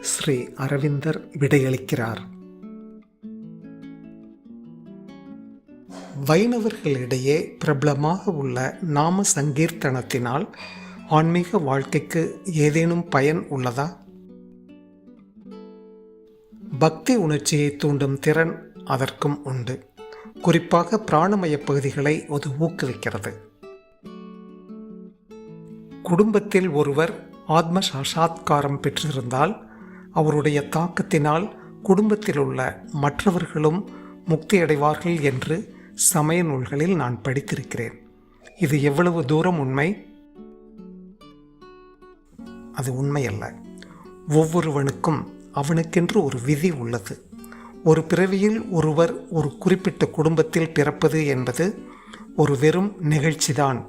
ஸ்ரீ அரவிந்தர் விடையளிக்கிறார். வைணவர்களிடையே பிரபலமாக உள்ள நாம சங்கீர்த்தனத்தினால் ஆன்மீக வாழ்க்கைக்கு ஏதேனும் பயன் உள்ளதா? பக்தி உணர்ச்சியை தூண்டும் திறன் அதற்கும் உண்டு. குறிப்பாக பிராணமய பகுதிகளை அது ஊக்குவிக்கிறது. குடும்பத்தில் ஒருவர் ஆத்ம சாஷாத்காரம் பெற்றிருந்தால் அவருடைய தாக்கத்தினால் குடும்பத்தில் உள்ள மற்றவர்களும் முக்தியடைவார்கள் என்று சமய நூல்களில் நான் படித்திருக்கிறேன். இது எவ்வளவு தூரம் உண்மை? அது உண்மையல்ல. ஒவ்வொருவனுக்கும் அவனுக்கென்று ஒரு விதி உள்ளது. ஒரு பிறவியில் ஒருவர் ஒரு குறிப்பிட்ட குடும்பத்தில் பிறப்பது என்பது ஒரு வெறும் நிகழ்ச்சிதான்.